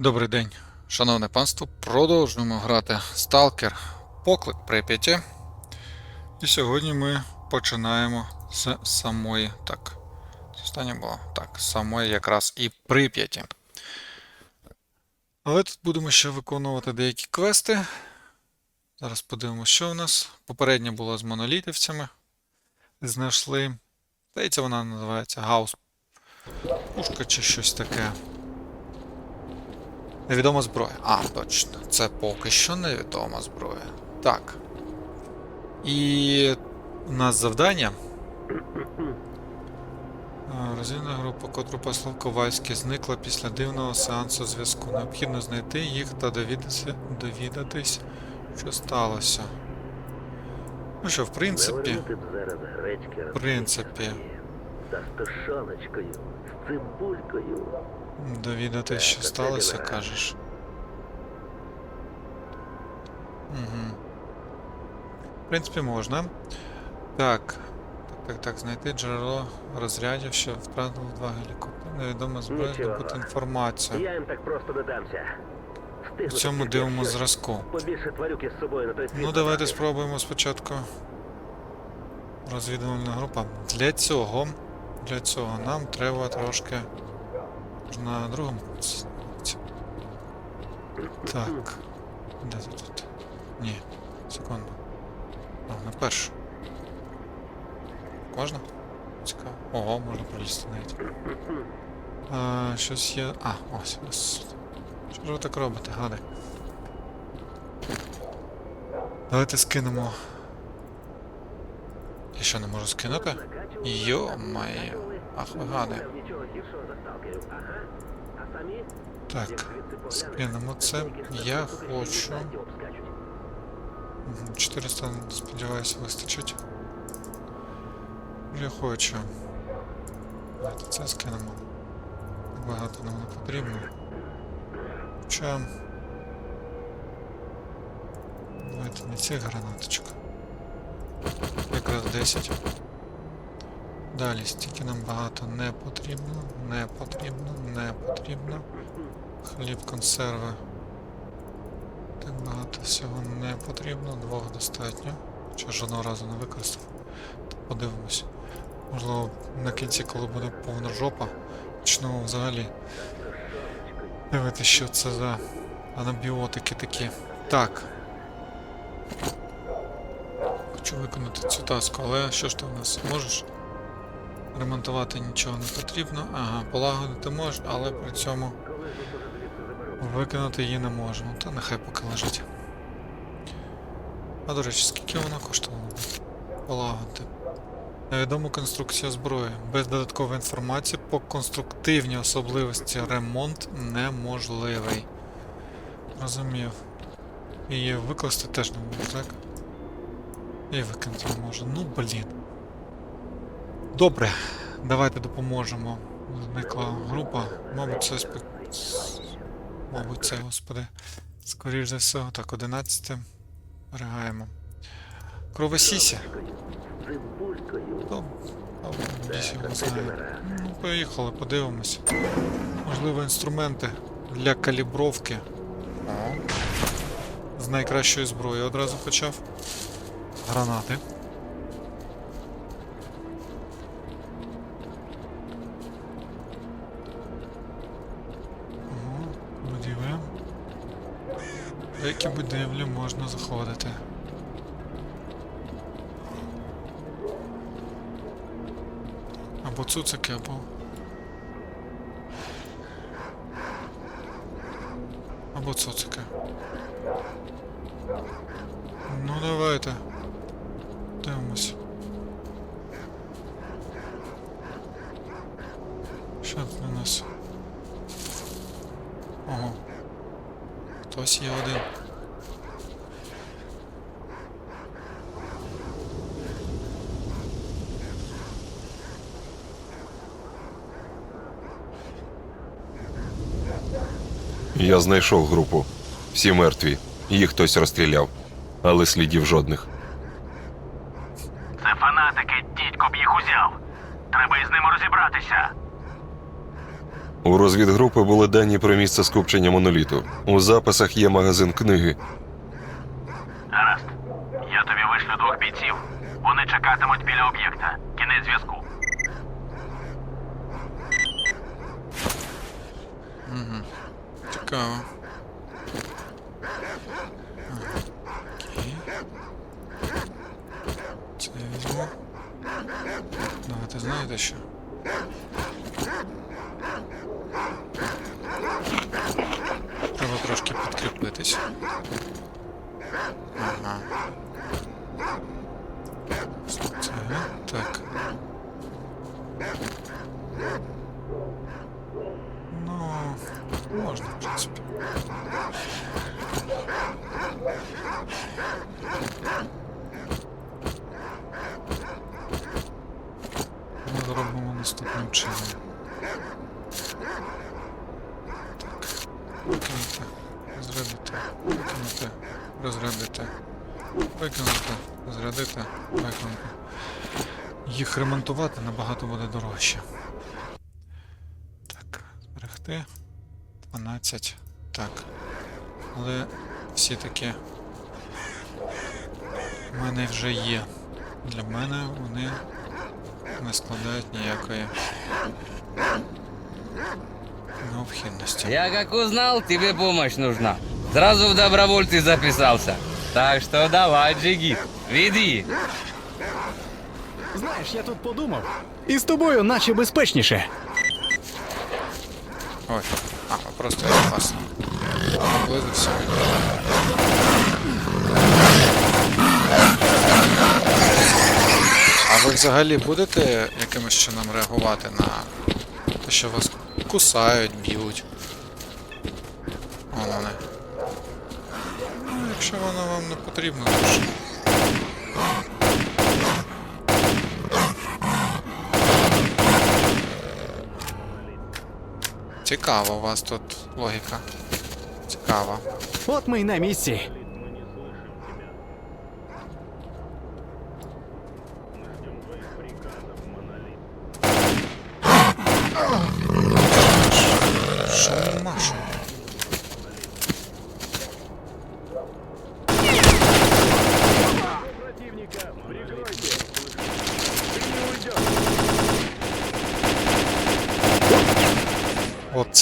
Добрий день, шановне панство. Продовжуємо грати Stalker Поклик Прип'яті. І сьогодні ми починаємо з самої. Так. Останнє було. Так, самої якраз і Прип'яті. Але тут будемо ще виконувати деякі квести. Зараз подивимося, що в нас. Попереднє було з монолітівцями. Знайшли. Здається, вона називається Гаус. Пушка чи щось таке. Невідома зброя. А, точно. Це поки що невідома зброя. Так. І у нас завдання. А, Розвідна група, котру послав Ковальський, зникла після дивного сеансу зв'язку. Необхідно знайти їх та довідатися, довідатись, що сталося. Ну що, в принципі, в принципі, та з тушоночкою, з цибулькою. Довідатись, що сталося, кажеш. Угу. В принципі, можна. Так. Так, так, так, знайти джерело розрядів, що втратили два гелікоптери. Невідома зброя здобути інформацію. Я їм так просто не дамся. В цьому дивому зразку. Побільше тварюки з собою на той світ. Ну, давайте спробуємо спочатку. Розвідувальна група. Для цього. Для цього нам треба трошки. На другому. Так. Де тут тут? Ні. Секунду. А, на першу. Можна? Цікаво. Ого, можна пролізти навіть. А, щось є. А, ось ось. Що ж ви так робите, гади? Давайте скинемо. Я що не можу скинути? Йо-моє. Ах, ви гади. Нічого гіршого за сталкерів. Ага. А самі? Так, скинемо це. Я хочу. Мгм, 400, сподіваюся, вистачить. Я хочу. Давайте це скинемо. Багато нам не потрібно. Хоча. Давайте не цих гранаточок. Якраз 10. Далі стільки нам багато не потрібно, не потрібно, не потрібно. Хліб, консерви. Так багато всього не потрібно, двох достатньо. Чи жодного разу не використав. Подивимось. Можливо, на кінці, коли буде повна жопа, почнемо взагалі дивитися, що це за анабіотики такі. Так. Хочу виконати цю таску, але що ж ти в нас можеш? Ремонтувати нічого не потрібно. Ага, полагодити можеш, але при цьому виконати її не можемо. Та нехай поки лежить. А до речі, скільки вона коштувала? Полагодити. Невідома конструкція зброї. Без додаткової інформації по конструктивній особливості ремонт неможливий. Розумів. Її викласти теж не можу, так? І викинути не можу. Ну блін. Добре, давайте допоможемо. Зникла група. Мабуть, це спе... Мабуть, це, господи. Скоріш за все. Так, 11. Перегаємо. Кровосісі. Цибулькою. Ну, його знає. Ну, поїхали, подивимось. Можливо, інструменти для калібровки. З найкращої зброї одразу почав. Гранати. Ого, Будівля. В які будівлі можна заходити? Або цуцики, або. Або цуцики. Ну давайте. Дивимось. Що тут у нас? Ого. Хтось є один. Я знайшов групу. Всі мертві. Їх хтось розстріляв, але слідів жодних. Це фанатики, дідько б їх узяв. Треба із ними розібратися. У розвідгрупи були дані про місце скупчення моноліту. У записах є магазин книги. Гаразд. Я тобі вишлю двох бійців. Вони чекатимуть біля об'єкта. Кінець зв'язку. Цікаво. Ага, Окей. Це я візьму. Давайте знаєте що? Треба трошки підкріпитись. Ага. Це, так. Ну, можна, в принципі. Ми зробимо наступним чином. Так. Викинути, розрядити, викинути, розрядити, викинути, розрядити, викинути. Їх ремонтувати набагато буде дорожче. Так, зберегти. 12. Так. Але всі таки в мене вже є. Для мене вони не складають ніякої необхідності. Я как узнал, тебе помощь нужна. Сразу в добровольцы записался. Так что давай, Джигит, веди. Знаєш, я тут подумав. І з тобою наче безпечніше. Ой. А, просто я вас наблизився. А ви взагалі будете якимось чином реагувати на те, що вас кусають, б'ють? Вон вони. Якщо воно вам не потрібно, то що... Цікаво у вас тут логіка. Цікаво. От ми й на місці. Що нема що?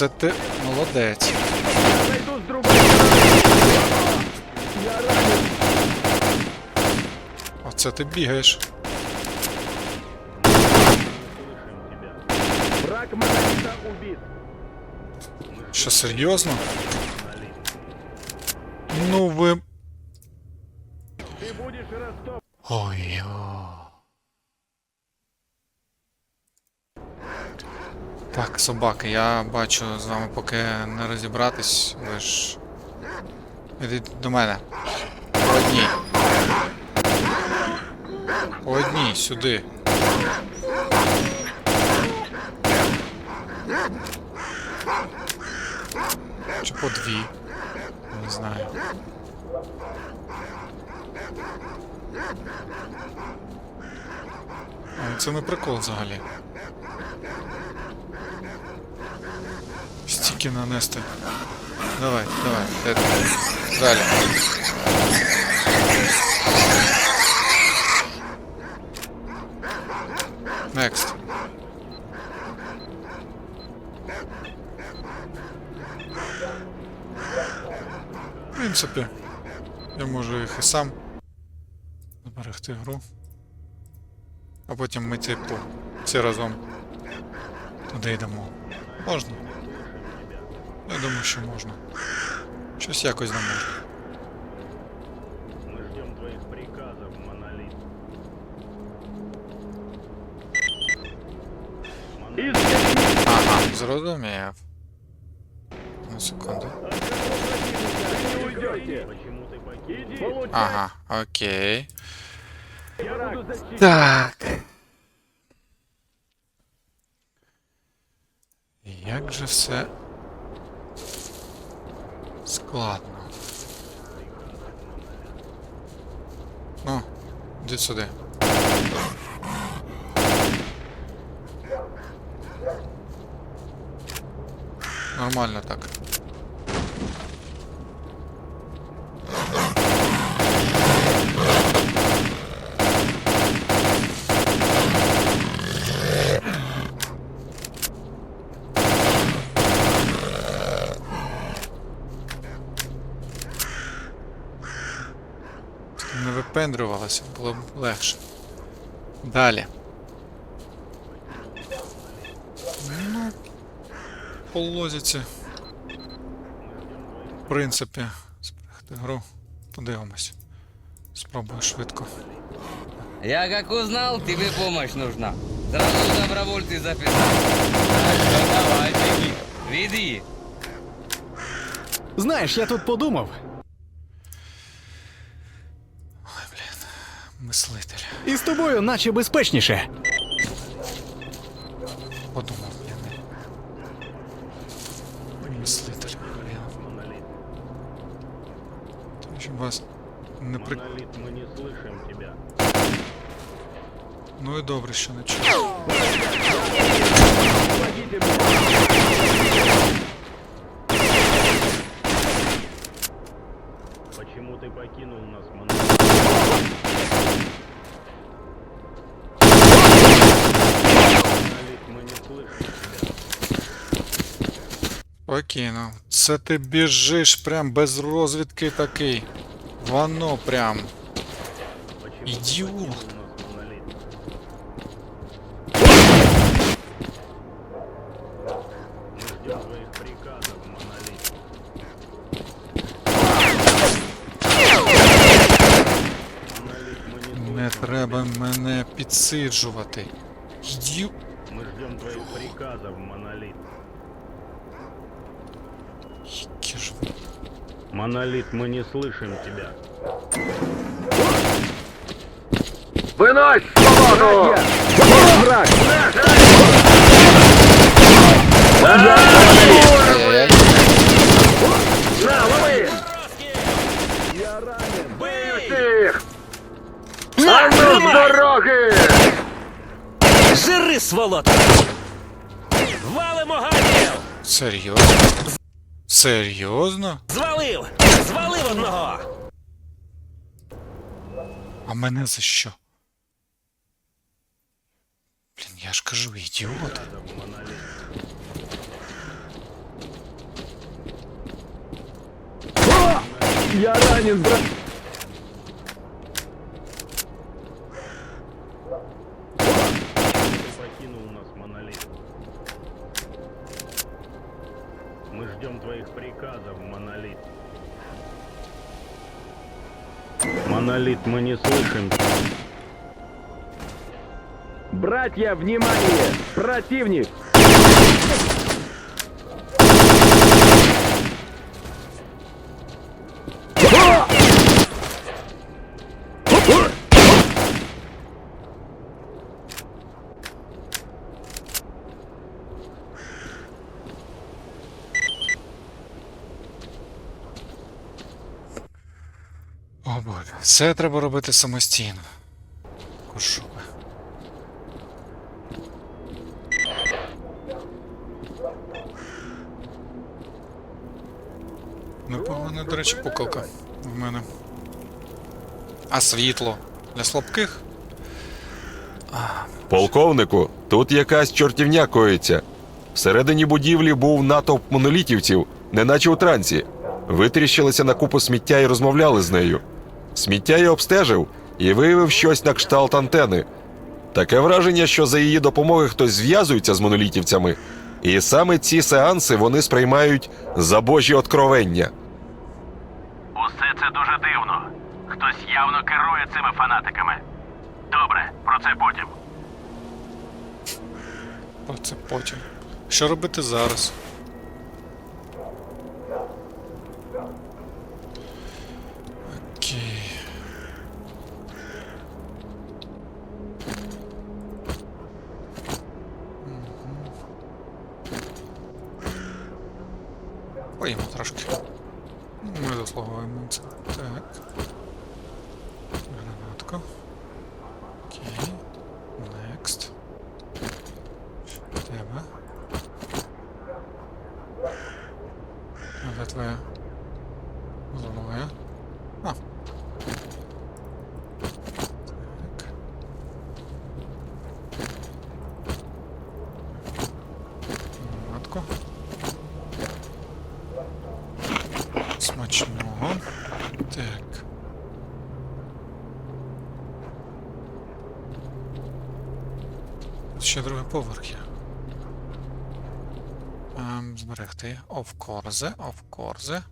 Оце ти молодець. Оце ти бігаєш. Що серйозно? Ну ви. Ой. Так, собаки, я бачу з вами поки не розібратись, ви ж. Ідіть до мене. По одній. По одній, сюди. Чи по дві? Не знаю. Це не прикол взагалі. Стільки нанести. Давай, давай, ти? Далі. Next. В принципі, я можу їх і сам зберегти гру. А потім ми типу всі разом туди йдемо. Можна? Я думаю, що можна. Щось якось не можна. Мы ждем твоих приказов, монолит. Ага, зрозумів. На секунду. Почему ты покинул? Ага, окей. Так. Як же все складно. Ну, іди сюди. Нормально так. Не було б легше. Далі. Ну, по лозіці. В принципі, зберегти гру. Подивимось. Спробую швидко. Я как узнал, тебе помощь нужна. Сразу в добровольцы записался. Так давай, Джигит, веди. Знаєш, я тут подумав. Ой, блін Мислитель. І з тобою наче безпечніше. Подумав, блін. Мислитель, блін. Тому що вас не при... Монолит, мы не слышим тебя. Ну і добре, що не чую. Почему ты покинул нас, Монолит? Спокійно. Це ти біжиш прям без розвідки такий. Воно прям. Почему Идиот. ты покинул нас, Монолит? Мы ждем твоих приказов, Монолит. Монолит, мы не Не слышим треба мене підсиджувати. Ідіот. Мы ждем твоих приказов, Монолит. Які ж ви. Монолит, мы не слышим тебя. Винось свободу! На, лови! Я ранен! Бий всіх! А ну з дороги! Жири, сволота! Валимо гадів! Серйозно? Серйозно? Звалив! Звалив одного! А мене за що? Блін, я ж кажу, ідіот. Я ранен, брат! Мы не слышим. Братья, внимание! Противник! О боже, все треба робити самостійно. Кошуби. Непогана, до речі, пукалка в мене. А світло для слабких? Полковнику, тут якась чортівня коїться. Всередині будівлі був натовп монолітівців, неначе у трансі. Витріщилися на купу сміття і розмовляли з нею. Сміття я обстежив і виявив щось на кшталт антени. Таке враження, що за її допомогою хтось зв'язується з монолітівцями, і саме ці сеанси вони сприймають за божі откровення. Усе це дуже дивно. Хтось явно керує цими фанатиками. Добре, про це потім. Про це потім. Що робити зараз? Окей. Мгм. Поїмо трошки. Ми заслуговуємо це. Так. Гранатку. Окей. Next. Що в тебе? Де твоя зброя? А. Так. Матко. Смачного. Так. Тут ще другий поверх є. Зберегти. Of course, of course.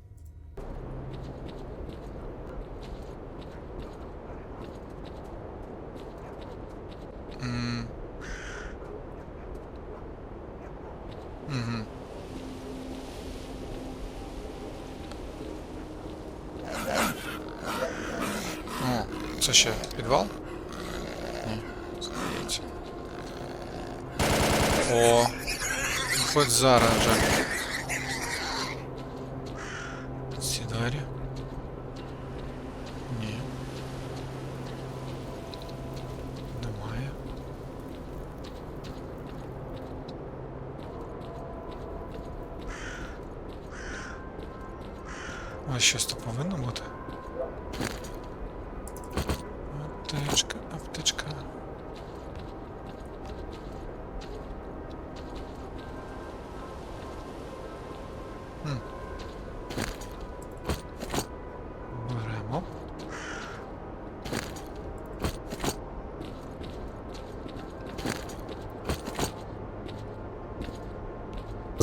О, це ще підвал? О, хоч зараз же. Ці двері? Ні. Немає. А щось тут повинно бути? Аптечка, аптечка. Хм. Беремо.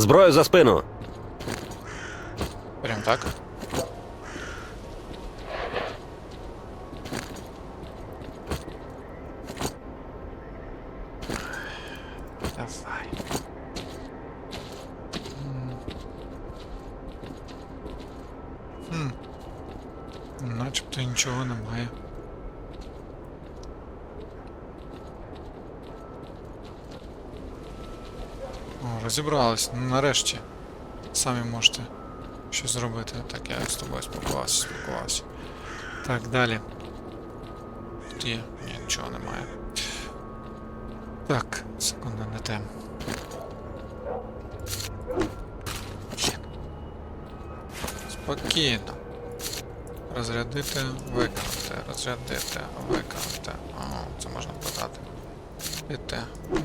Зброю за спину. Прям так. Давай. М. Хм. Начебто нічого немає. О, розібрались. Ну, нарешті. Самі можете щось зробити. Так, я з тобою спілкувався, спілкувався. Так, далі. Тут є. Ні, нічого немає. Так, секунду, не те. Спокійно. Розрядити, виконати, розрядити, виконати. О, це можна подати. Піти,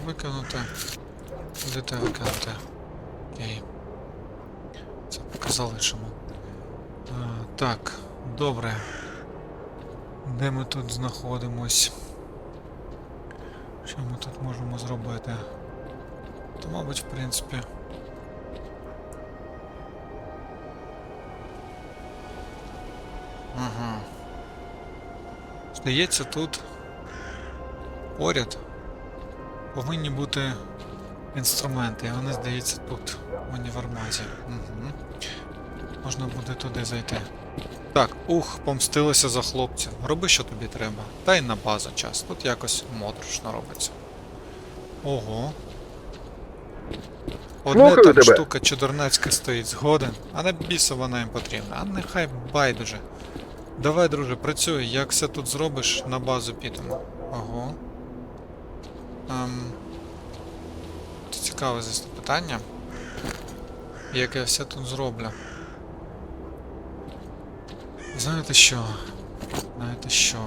виконати. Дити, виконати. Окей. Це поки залишимо. А, так, добре. Де ми тут знаходимось? Що ми тут можемо зробити? То, мабуть, в принципі. Ага. Здається, тут поряд повинні бути інструменти, і вони, здається, тут, в універмазі. Угу. Можна буде туди зайти. Так, ух, помстилися за хлопців. Роби, що тобі треба. Та й на базу час. Тут якось моторошно робиться. Ого. Одне Слухаю там тебе. штука чудернацька стоїть згоден, а на біса вона їм потрібна. А нехай байдуже. Давай, друже, працюй, як все тут зробиш, на базу підемо. Ого. Ем... Цікаве звісно питання. Як я все тут зроблю. Знаєте що? Знаєте що?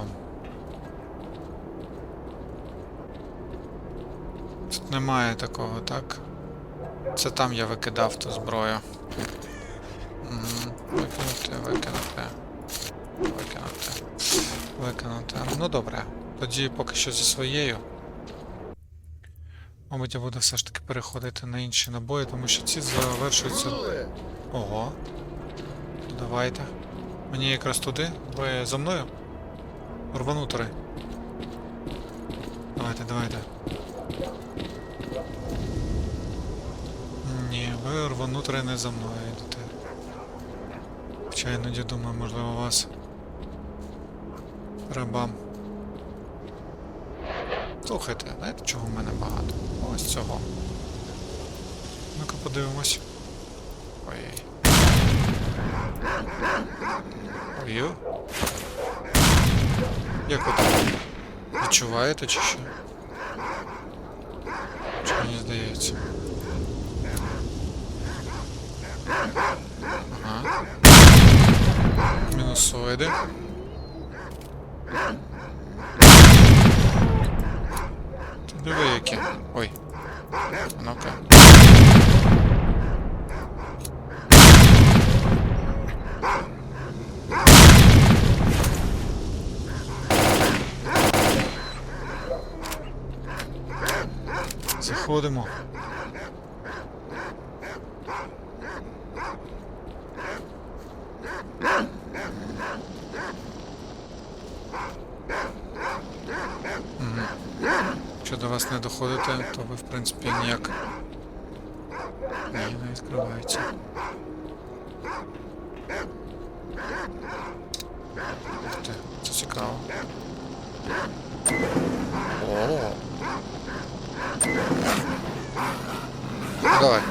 Тут немає такого, так? Це там я викидав ту зброю. Викинути, викинути. Викинути. Викинути. Ну добре. Тоді поки що зі своєю. Мабуть, я буду все ж таки переходити на інші набої, тому що ці завершуються. Ого. Давайте. Мені якраз туди. Ви за мною? Рванутори. Давайте, давайте. Ні, ви рванутори не за мною йдете. Хоча іноді думаю, можливо, вас. Треба. Слухайте, знаєте, чого в мене багато? Ось цього. Ну-ка подивимось. Ой. Ой. Як ви там? Відчуваєте чи що? Чи мені здається? Ага. Синусоїди. Диви які. Ой. Ну-ка. Заходимо. до вас не доходите, то ви в принципі ніяк. Ні, не відкривається. Ух ти, це цікаво. О. Давай.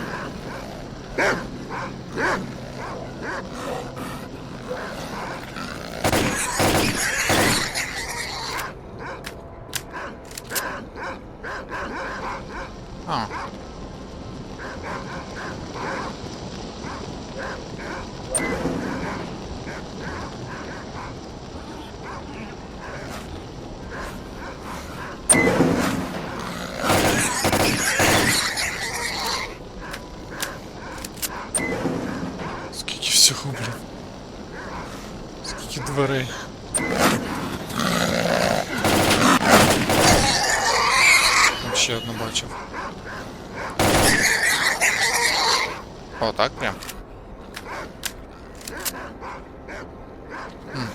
А. Скільки всього, блін. Скільки дверей. Так прям. М.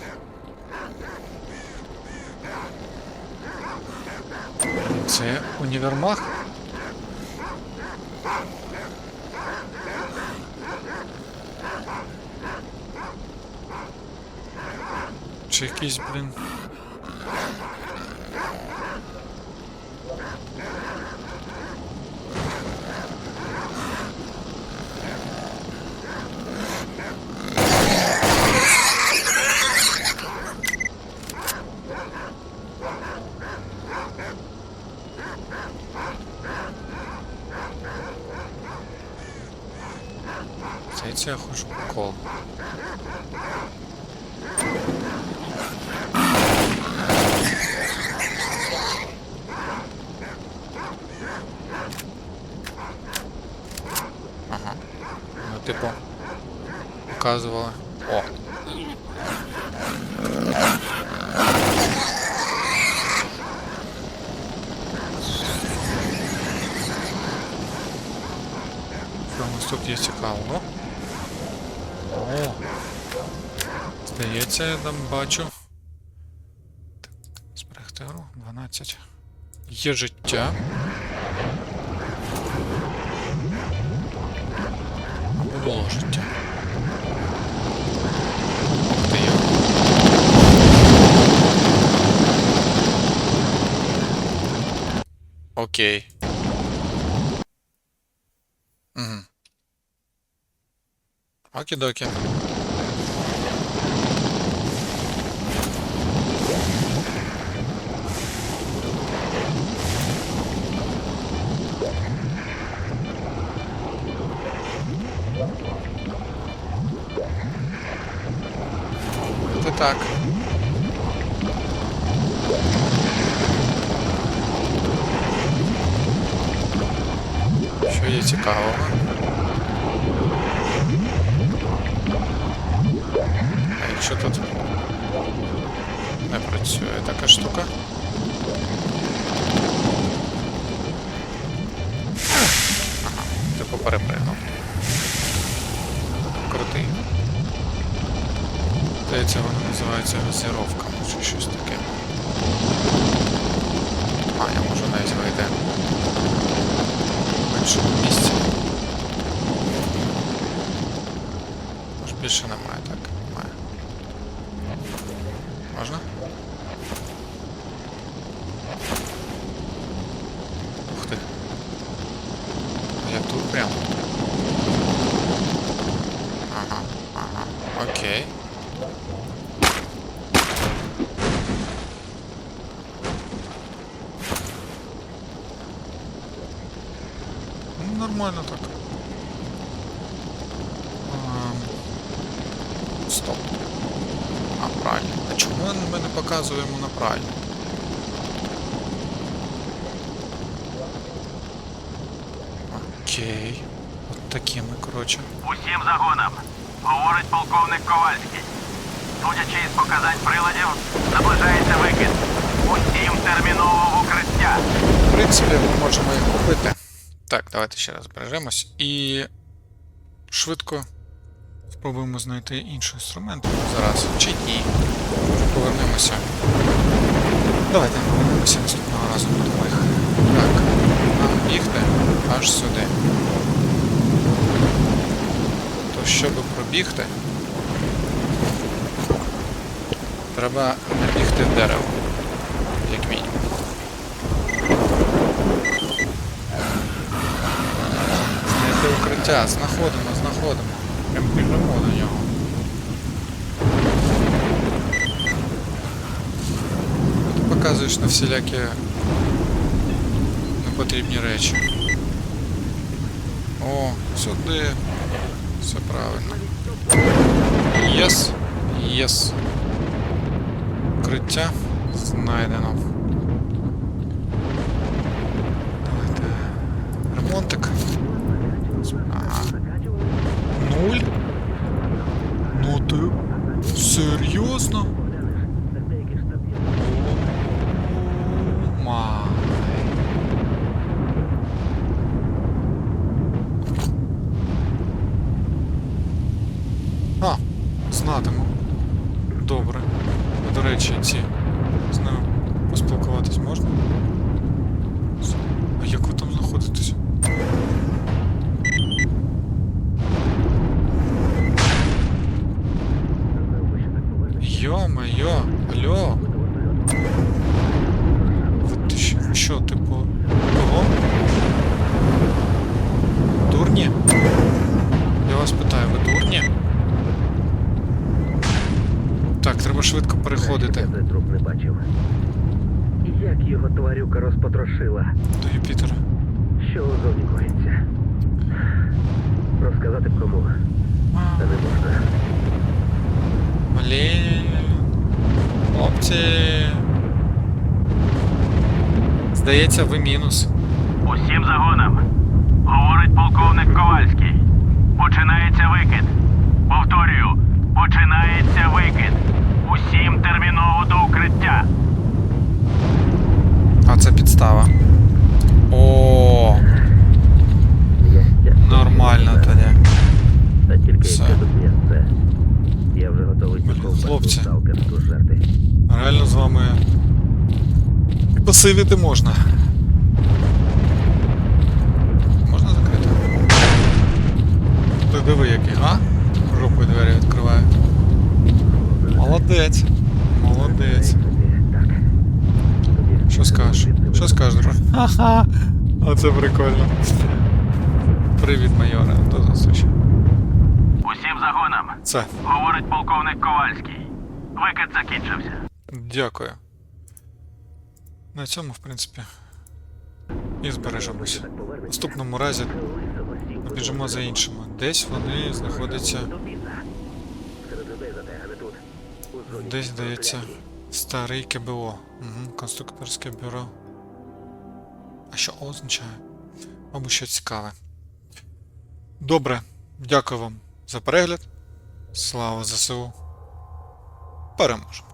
Це універмаг? Чи якийсь, блін. Що у нас тут є цікавого? О. Здається, я там бачу. Зберегти гру. 12. Є життя. Було. Ух ти йо. Окей. Угу. Окі-докі. Так. Є цікавого? А якщо тут не працює така штука? Типу перепригнув. Крутий. Здається, воно називається газіровка, чи щось таке. А, я можу навіть вийти в іншому місці. Може більше немає, так? Немає. Можна? Ух ти. Я тут прямо. Ага, ага. Окей. Ну, Нормально так. Ам, Стоп. правильний. А чому ми не показуємо на правильний? Окей. От такими. Усім загонам. Говорить полковник Ковальський. Судячи із показань приладів, наближається викид. Усім терміново в укриття. В принципі, ми можемо їх купити. Так, давайте ще раз збережемось. І швидко спробуємо знайти інший інструмент зараз. Чи ні. Повернемося. Давайте повернемося наступного разу будемо їх. Так, нам бігти аж сюди. То щоб пробігти, треба набігти в дерево, як мінімум. Знайти укриття, знаходимо, знаходимо. Прям біжимо до нього. Ти показуєш на всілякі непотрібні речі. О, сюди. Все правильно. Єс. Єс. Укриття знайдено. Його тварюка розпотрошила? до Юпітера. Що у зоні коїться? Розказати б кому, та не можна. Блін. Хлопці. Здається, ви мінус. Усім загонам. Говорить полковник Ковальський. Починається викид. Повторюю, починається викид. Усім терміново до укриття. А це підстава. О, нормально тоді. Все. Я вже готовий хлопці. Реально з вами. І посивіти можна. Можна закрити? Ти диви який, а? Жопою двері відкриває. Молодець. Молодець. Що скажеш? Що скажеш, друже? Ха-ха. Оце прикольно. Привіт, майоре. До зустрічі. Усім загонам. Це. Говорить полковник Ковальський. Викид закінчився. Дякую. На цьому, в принципі, і збережемося. В наступному разі побіжимо за іншими. Десь вони знаходяться. Десь здається старий КБО. Угу, конструкторське бюро. А що означає? Мабуть, що цікаве. Добре, дякую вам за перегляд. Слава ЗСУ. Переможемо.